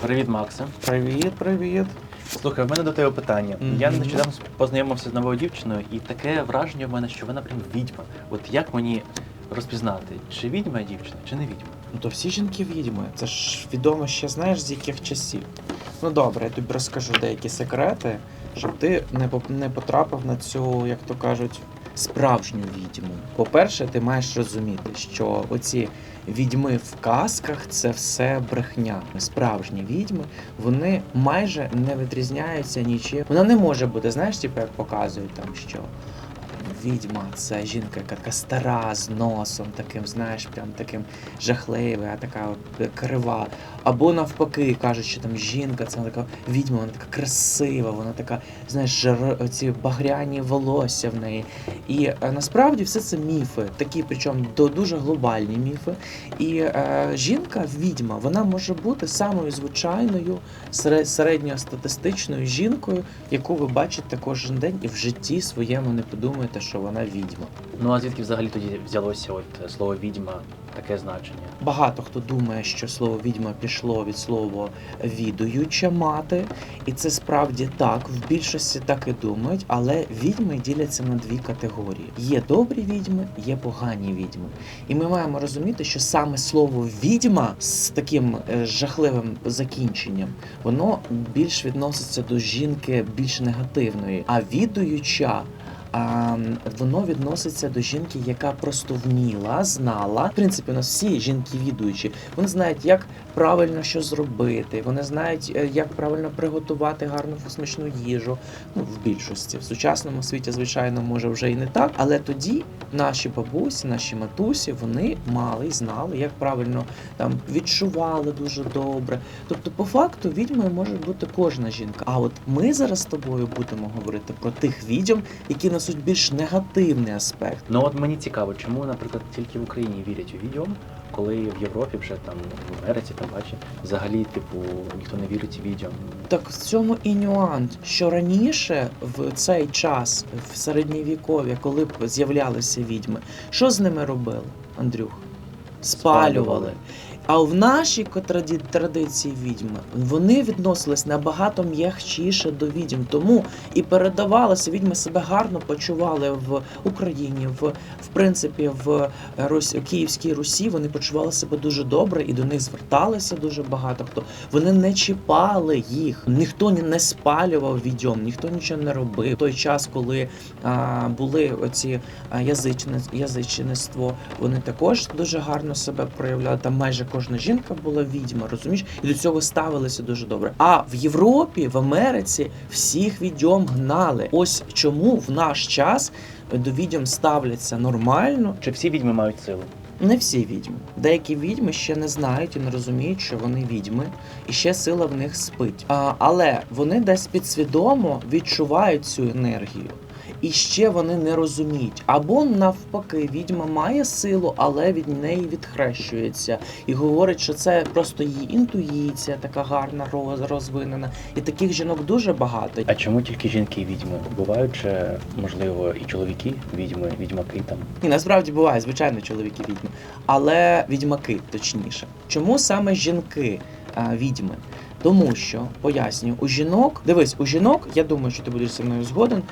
Привіт, Максе. Привіт, привіт. Слухай, в мене до тебе питання. Мгм. Я нещодавно познайомився з новою дівчиною, і таке враження в мене, що вона прям відьма. От як мені розпізнати, чи відьма дівчина, чи не відьма? Ну то всі жінки відьми. Це ж відомо ще знаєш з яких часів. Ну добре, я тобі розкажу деякі секрети, щоб ти не потрапив на цю, як то кажуть, справжню відьму. По-перше, ти маєш розуміти, що оці відьми в казках це все брехня. Справжні відьми, вони майже не відрізняються нічим. Вона не може бути, знаєш, типу, як показують там, що відьма це жінка, яка така стара з носом, таким, знаєш, прям таким жахливою, а така от крива. Або навпаки, кажуть, що там жінка, це така відьма, вона така красива, вона така, знаєш, жар... ці багряні волосся в неї. І е, насправді все це міфи, такі, причому до дуже глобальні міфи. І е, жінка, відьма, вона може бути самою звичайною середньостатистичною жінкою, яку ви бачите кожен день, і в житті своєму не подумаєте, вона відьма. Ну а звідки взагалі тоді взялося от е, слово відьма, таке значення? Багато хто думає, що слово відьма пішло від слова відуюча мати, і це справді так. В більшості так і думають, але відьми діляться на дві категорії: є добрі відьми, є погані відьми. І ми маємо розуміти, що саме слово відьма з таким е, жахливим закінченням, воно більш відноситься до жінки більш негативної, а відуюча. А, воно відноситься до жінки, яка просто вміла, знала. В принципі, у нас всі жінки відуючі. Вони знають, як правильно що зробити. Вони знають, е, як правильно приготувати гарну смачну їжу. Ну, в більшості в сучасному світі, звичайно, може вже і не так. Але тоді наші бабусі, наші матусі, вони мали і знали, як правильно там відчували дуже добре. Тобто, по факту, відьмою може бути кожна жінка. А от ми зараз з тобою будемо говорити про тих відьом, які несуть більш негативний аспект. Ну от мені цікаво, чому, наприклад, тільки в Україні вірять у відьом, коли в Європі вже там в Америці там бачиш, взагалі, типу, ніхто не вірить відьом. Так в цьому і нюанс, що раніше в цей час, в середньовіков'я, коли б з'являлися відьми, що з ними робили, Андрюх? Спалювали. Спалювали. А в нашій традиції відьми вони відносились набагато м'якчіше до відьм, тому і передавалося, відьми себе гарно почували в Україні, в, в принципі, в Рус... Київській Русі вони почували себе дуже добре і до них зверталися дуже багато хто. Вони не чіпали їх, ніхто ні- не спалював відьом, ніхто нічого не робив. Той час, коли а, були оці язичне, язичництво, вони також дуже гарно себе проявляли. Там майже кожна жінка була відьма, розумієш, і до цього ставилися дуже добре. А в Європі, в Америці всіх відьом гнали. Ось чому в наш час до відьом ставляться нормально. Чи всі відьми мають силу? Не всі відьми. Деякі відьми ще не знають і не розуміють, що вони відьми, і ще сила в них спить. А, але вони десь підсвідомо відчувають цю енергію. І ще вони не розуміють. Або навпаки, відьма має силу, але від неї відхрещується і говорить, що це просто її інтуїція, така гарна, роз- розвинена. І таких жінок дуже багато. А чому тільки жінки відьми? Бувають же, можливо, і чоловіки відьми, відьмаки там. Ні, насправді буває, звичайно, чоловіки відьми, але відьмаки точніше. Чому саме жінки відьми? Тому що поясню, у жінок, дивись, у жінок, я думаю, що ти будеш зі мною згоден,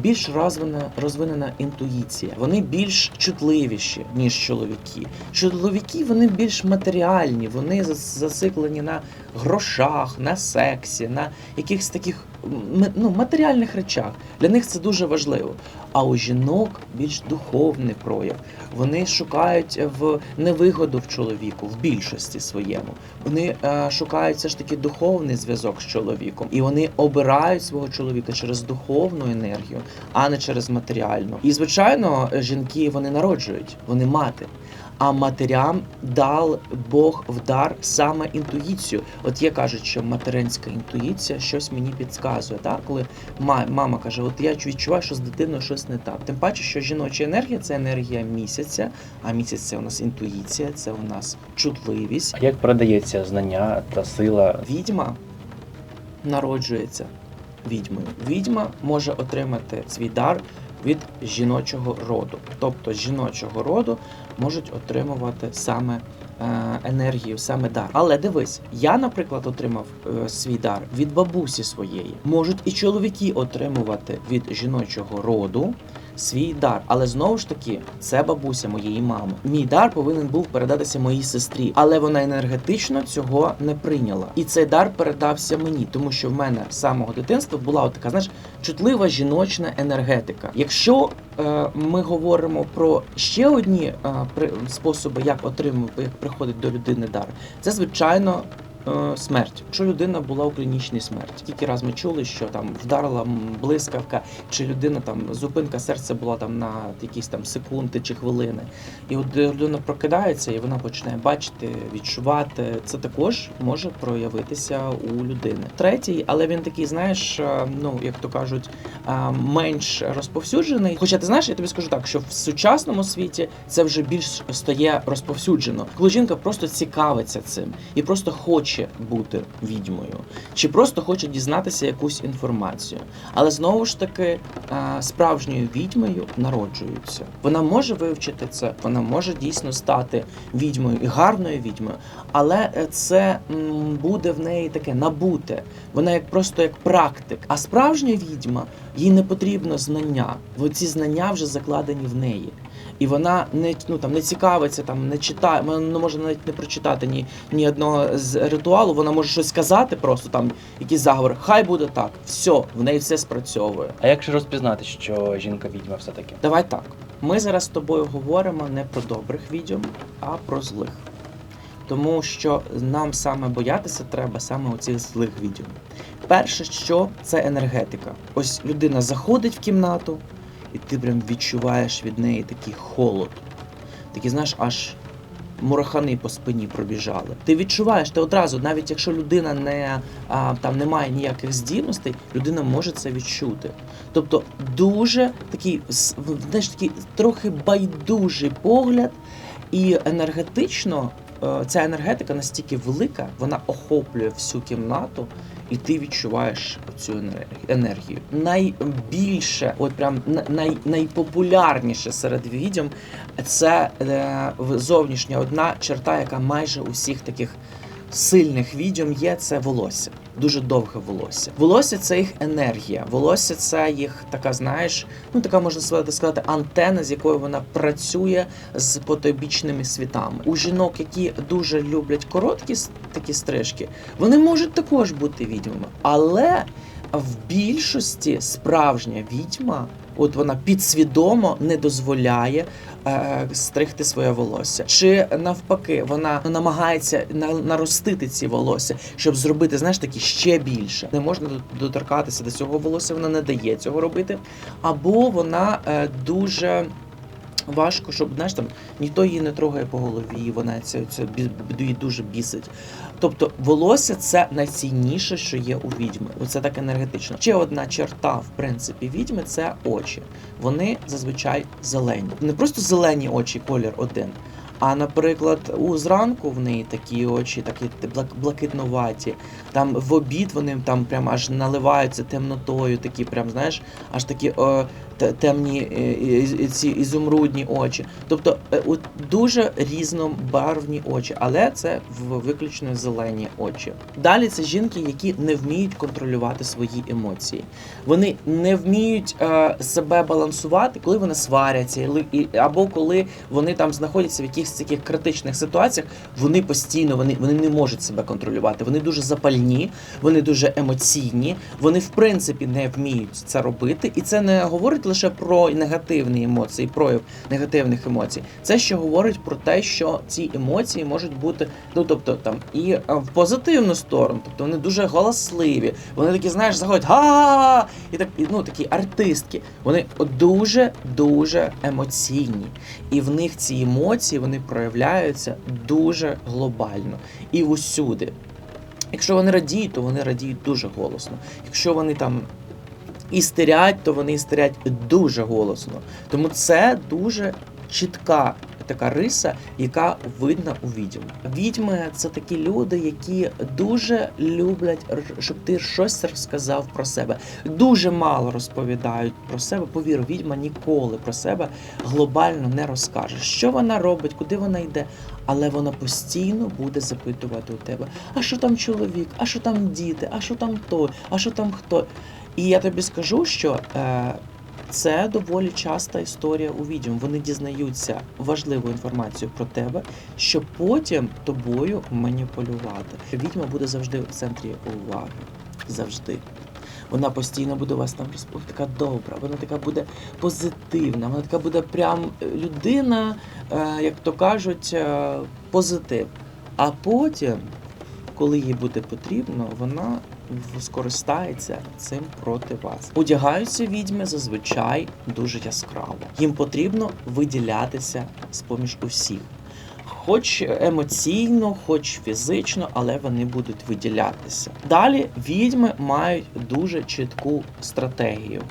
більш розвинена, розвинена інтуїція. Вони більш чутливіші, ніж чоловіки. Чоловіки вони більш матеріальні, вони зациклені на грошах, на сексі, на якихось таких ну, матеріальних речах. Для них це дуже важливо. А у жінок більш духовний прояв. Вони шукають в невигоду в чоловіку в більшості своєму. Вони е, шукають все ж таки духовний зв'язок з чоловіком, і вони обирають свого чоловіка через духовну енергію, а не через матеріальну. І звичайно, жінки вони народжують, вони мати. А матерям дав Бог в дар саме інтуїцію. От є кажуть, що материнська інтуїція щось мені підказує. Так? Коли мама каже, от я відчуваю, що з дитиною щось не так. Тим паче, що жіноча енергія це енергія місяця, а місяць це у нас інтуїція, це у нас чутливість. А як передається знання та сила? Відьма народжується відьмою. Відьма може отримати свій дар від жіночого роду. Тобто з жіночого роду можуть отримувати саме е, енергію, саме дар. Але дивись, я, наприклад, отримав е, свій дар від бабусі своєї. Можуть і чоловіки отримувати від жіночого роду. Свій дар, але знову ж таки, це бабуся моєї мами. Мій дар повинен був передатися моїй сестрі, але вона енергетично цього не прийняла. І цей дар передався мені, тому що в мене з самого дитинства була така, знаєш, чутлива жіночна енергетика. Якщо е, ми говоримо про ще одні е, способи, як отримувати, як приходить до людини дар, це звичайно. Е, Смерть, якщо людина була у клінічній смерті, тільки раз ми чули, що там вдарила блискавка, чи людина там зупинка серця була там на якісь там секунди чи хвилини. І от е, людина прокидається і вона починає бачити, відчувати. Це також може проявитися у людини. Третій, але він такий, знаєш, е, ну як то кажуть, менш розповсюджений. Хоча ти знаєш, я тобі скажу так, що в сучасному світі це вже більш стає розповсюджено. Коли жінка просто цікавиться цим і просто хоче бути відьмою, чи просто хоче дізнатися якусь інформацію. Але знову ж таки, е, справжньою відьмою народжуються. Вона може вивчити це, вона може дійсно стати відьмою і гарною відьмою, але е, це буде в неї таке набуте. Вона як просто як практик. А справжня відьма їй не потрібно знання, бо ці знання вже закладені в неї. І вона не ну там не цікавиться, там не читає, вона не може навіть не прочитати ні, ні одного з ритуалу. Вона може щось сказати, просто там якийсь заговор. Хай буде так, все, в неї все спрацьовує. А як же розпізнати, що жінка відьма все-таки? Давай так. Ми зараз з тобою говоримо не про добрих відьом, а про злих. Тому що нам саме боятися треба саме оцих злих відьом. Перше, що це енергетика. Ось людина заходить в кімнату, і ти прям відчуваєш від неї такий холод. Такий, знаєш, аж мурахани по спині пробіжали. Ти відчуваєш, ти одразу, навіть якщо людина не а, там не має ніяких здібностей, людина може це відчути. Тобто дуже такий, знаєш, такий трохи байдужий погляд, і енергетично е, ця енергетика настільки велика, вона охоплює всю кімнату, і ти відчуваєш цю енергію. Найбільше, от прям най, найпопулярніше серед відьом це е, зовнішня одна черта, яка майже усіх таких сильних відьом є, це волосся. Дуже довге волосся. Волосся це їх енергія. Волосся це їх така, знаєш, ну така можна сказати, антена, з якою вона працює з потойбічними світами. У жінок, які дуже люблять короткі такі стрижки, вони можуть також бути відьмами, але в більшості справжня відьма, от вона підсвідомо не дозволяє е, стригти своє волосся. Чи навпаки, вона намагається на- наростити ці волосся, щоб зробити, знаєш, такі ще більше. Не можна доторкатися до цього волосся, вона не дає цього робити. Або вона е, дуже. Важко, щоб знаєш там ніхто її не трогає по голові, вона це, це її дуже бісить. Тобто волосся це найцінніше, що є у відьми. Оце так енергетично. Ще одна черта, в принципі, відьми це очі. Вони зазвичай зелені. Не просто зелені очі, колір один. А, наприклад, у зранку в неї такі очі, такі блак- блакитнуваті. Там в обід вони там прям аж наливаються темнотою, такі, прям, знаєш, аж такі е, те- темні е, і- ці ізумрудні очі. Тобто е, дуже різнобарвні очі, але це виключно зелені очі. Далі це жінки, які не вміють контролювати свої емоції. Вони не вміють е, себе балансувати, коли вони сваряться, або коли вони там знаходяться в якихось таких критичних ситуаціях. Вони постійно вони, вони не можуть себе контролювати. Вони дуже запальні, вони дуже емоційні. Вони в принципі не вміють це робити, і це не говорить лише про негативні емоції, прояв негативних емоцій. Це ще говорить про те, що ці емоції можуть бути, ну тобто там і е, в позитивну сторону, тобто вони дуже голосливі. Вони такі, знаєш, заходять га і так ну такі артистки. Вони дуже дуже емоційні, і в них ці емоції вони проявляються дуже глобально і усюди. Якщо вони радіють, то вони радіють дуже голосно. Якщо вони там істерять, то вони істерять дуже голосно. Тому це дуже чітка така риса, яка видна у відьм. Відьми це такі люди, які дуже люблять, щоб ти щось розказав про себе. Дуже мало розповідають про себе. Повір, відьма ніколи про себе глобально не розкаже, що вона робить, куди вона йде. Але вона постійно буде запитувати у тебе: а що там чоловік, а що там діти, а що там той, а що там хто. І я тобі скажу, що е, це доволі часта історія у відьом. Вони дізнаються важливу інформацію про тебе, щоб потім тобою маніпулювати. Відьма буде завжди в центрі уваги. Завжди. Вона постійно буде у вас там розп- така добра, вона така буде позитивна, вона така буде прям е, людина, е, як то кажуть, е, позитив. А потім, коли їй буде потрібно, вона скористається цим проти вас. Одягаються відьми зазвичай дуже яскраво. Їм потрібно виділятися з поміж усіх. Хоч емоційно, хоч фізично, але вони будуть виділятися. Далі відьми мають дуже чітку стратегію.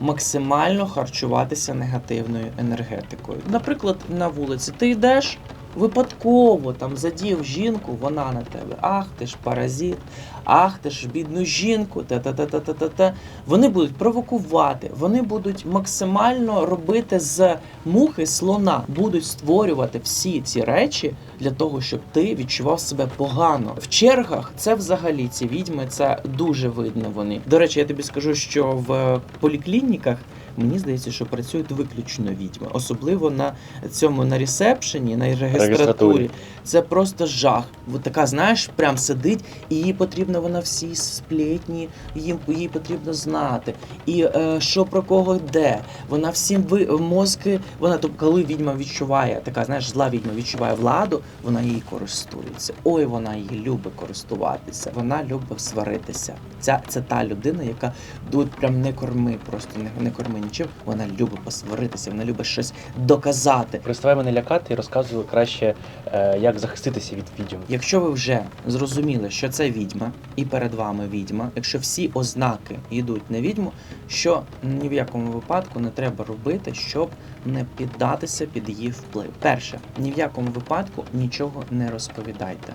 Максимально харчуватися негативною енергетикою. Наприклад, на вулиці ти йдеш випадково там задів жінку, вона на тебе. Ах, ти ж паразит, ах, ти ж бідну жінку, та-та-та-та-та-та. Вони будуть провокувати, вони будуть максимально робити з мухи слона, будуть створювати всі ці речі для того, щоб ти відчував себе погано. В чергах це взагалі ці відьми, це дуже видно вони. До речі, я тобі скажу, що в поліклініках. Мені здається, що працюють виключно відьми, особливо на цьому на ресепшені, на. Реєстратурі. Це просто жах. От така, знаєш, прям сидить, і їй потрібно вона всі сплетні, їм їй потрібно знати. І е, що про кого де. Вона всім ви мозки. Вона тобто, коли відьма відчуває, така знаєш, зла відьма відчуває владу, вона її користується. Ой, вона її любить користуватися. Вона любить сваритися. Ця це та людина, яка тут прям не корми, просто не, не корми нічим. Вона любить посваритися, вона любить щось доказати. Переставай мене лякати і розказуй краще, е, як захиститися від відьом. Якщо ви вже зрозуміли, що це відьма, і перед вами відьма, якщо всі ознаки йдуть на відьму, що ні в якому випадку не треба робити, щоб не піддатися під її вплив. Перше, ні в якому випадку нічого не розповідайте.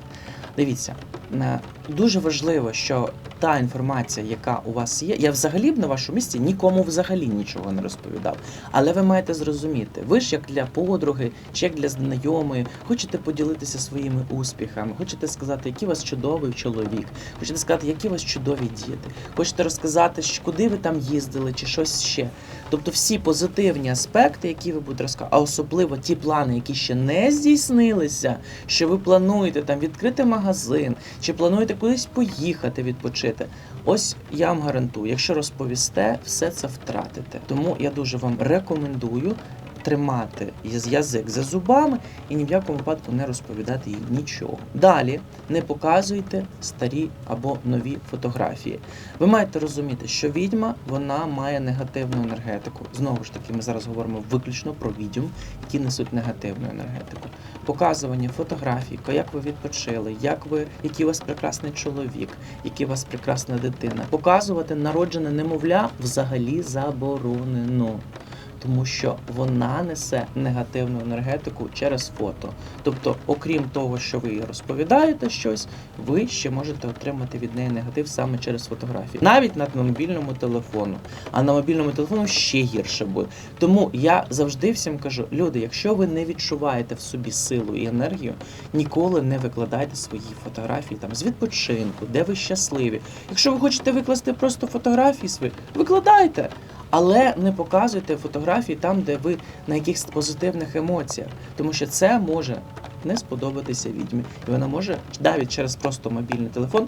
Дивіться, е, дуже важливо, що та інформація, яка у вас є, я взагалі б на вашому місці нікому взагалі нічого не розповідав. Але ви маєте зрозуміти, ви ж як для подруги чи як для знайомої, хочете поділитися своїми успіхами, хочете сказати, який у вас чудовий чоловік, хочете сказати, які у вас чудові діти, хочете розказати, куди ви там їздили, чи щось ще. Тобто всі позитивні аспекти, які ви будете розказувати, а особливо ті плани, які ще не здійснилися, що ви плануєте там відкрити магазин, чи плануєте кудись поїхати відпочити. Ось я вам гарантую, якщо розповісте, все це втратите. Тому я дуже вам рекомендую тримати яз- язик за зубами і ні в якому випадку не розповідати їй нічого. Далі не показуйте старі або нові фотографії. Ви маєте розуміти, що відьма вона має негативну енергетику. Знову ж таки, ми зараз говоримо виключно про відьом, які несуть негативну енергетику. Показування фотографій, як ви відпочили, як ви, який у вас прекрасний чоловік, який у вас прекрасна дитина. Показувати народжене немовля взагалі заборонено. Тому що вона несе негативну енергетику через фото. Тобто, окрім того, що ви розповідаєте щось, ви ще можете отримати від неї негатив саме через фотографії, навіть на мобільному телефону. А на мобільному телефону ще гірше буде. Тому я завжди всім кажу: люди, якщо ви не відчуваєте в собі силу і енергію, ніколи не викладайте свої фотографії там з відпочинку, де ви щасливі. Якщо ви хочете викласти просто фотографії свої, викладайте. Але не показуйте фотографії там, де ви на якихось позитивних емоціях, тому що це може не сподобатися відьмі, і вона може навіть через просто мобільний телефон,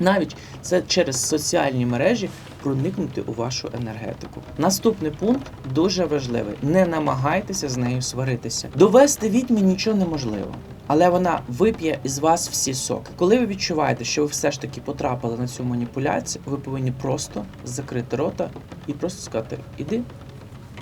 навіть це через соціальні мережі проникнути у вашу енергетику. Наступний пункт дуже важливий: не намагайтеся з нею сваритися. Довести відьмі нічого неможливо. Але вона вип'є із вас всі соки. Коли ви відчуваєте, що ви все ж таки потрапили на цю маніпуляцію, ви повинні просто закрити рота і просто сказати: іди,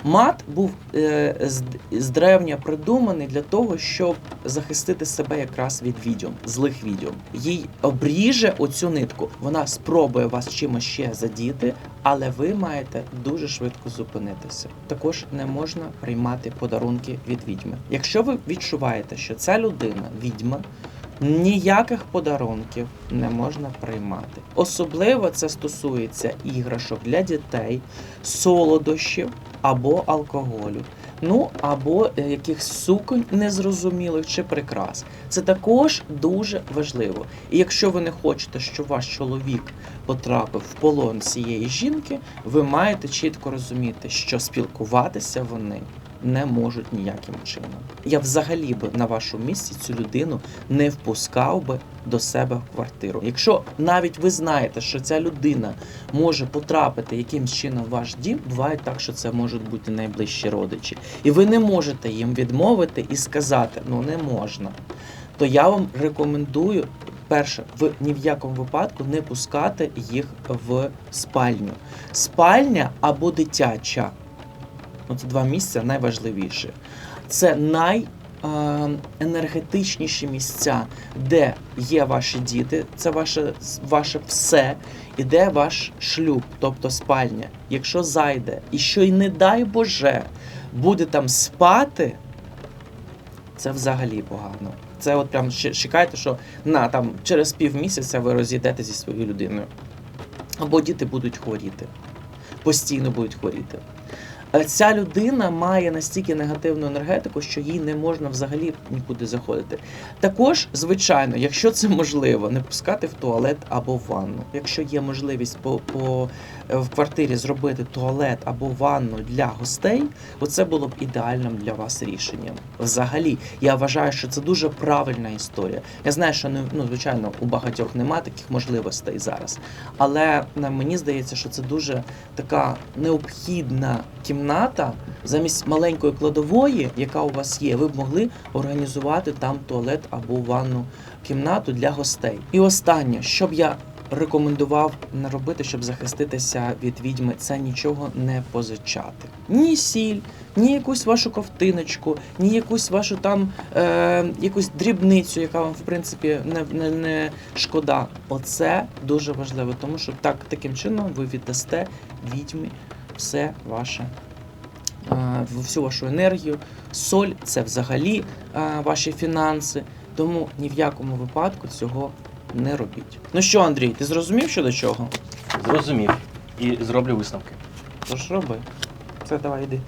Мат був е, з, з древня придуманий для того, щоб захистити себе якраз від відьом, злих відьом. Їй обріже оцю нитку. Вона спробує вас чимось ще задіти, але ви маєте дуже швидко зупинитися. Також не можна приймати подарунки від відьми. Якщо ви відчуваєте, що ця людина відьма. Ніяких подарунків не можна приймати. Особливо це стосується іграшок для дітей, солодощів або алкоголю. Ну або е, якихось суконь незрозумілих чи прикрас. Це також дуже важливо. І якщо ви не хочете, щоб ваш чоловік потрапив в полон цієї жінки, ви маєте чітко розуміти, що спілкуватися вони не можуть ніяким чином. Я взагалі би на вашому місці цю людину не впускав би до себе в квартиру. Якщо навіть ви знаєте, що ця людина може потрапити якимсь чином в ваш дім, буває так, що це можуть бути найближчі родичі, і ви не можете їм відмовити і сказати, ну не можна. То я вам рекомендую. Перше, ви ні в якому випадку не пускати їх в спальню. Спальня або дитяча. Ну, це два місця найважливіші. Це най е, місця, де є ваші діти, це ваше, ваше все, і де ваш шлюб, тобто спальня. Якщо зайде, і що й не дай Боже, буде там спати, це взагалі погано. Це от прям чекайте, що на там через півмісяця ви розійдете зі своєю людиною. Або діти будуть хворіти. Постійно будуть хворіти. Е, Ця людина має настільки негативну енергетику, що їй не можна взагалі нікуди заходити. Також, звичайно, якщо це можливо, не пускати в туалет або в ванну. Якщо є можливість по, по е, в квартирі зробити туалет або ванну для гостей, оце було б ідеальним для вас рішенням. Взагалі, я вважаю, що це дуже правильна історія. Я знаю, що не ну, звичайно у багатьох немає таких можливостей зараз, але мені здається, що це дуже така необхідна кімната замість маленької кладової, яка у вас є, ви б могли організувати там туалет або ванну кімнату для гостей. І останнє, що б я рекомендував не робити, щоб захиститися від відьми, це нічого не позичати. Ні сіль, ні якусь вашу ковтиночку, ні якусь вашу там е, якусь дрібницю, яка вам в принципі не, не, не шкода. Оце дуже важливо, тому що так таким чином ви віддасте відьмі все ваше. е, Всю вашу енергію, соль це взагалі е, ваші фінанси. Тому ні в якому випадку цього не робіть. Ну що, Андрій, ти зрозумів що до чого? Зрозумів. І зроблю висновки. Тож роби. Все, давай йди.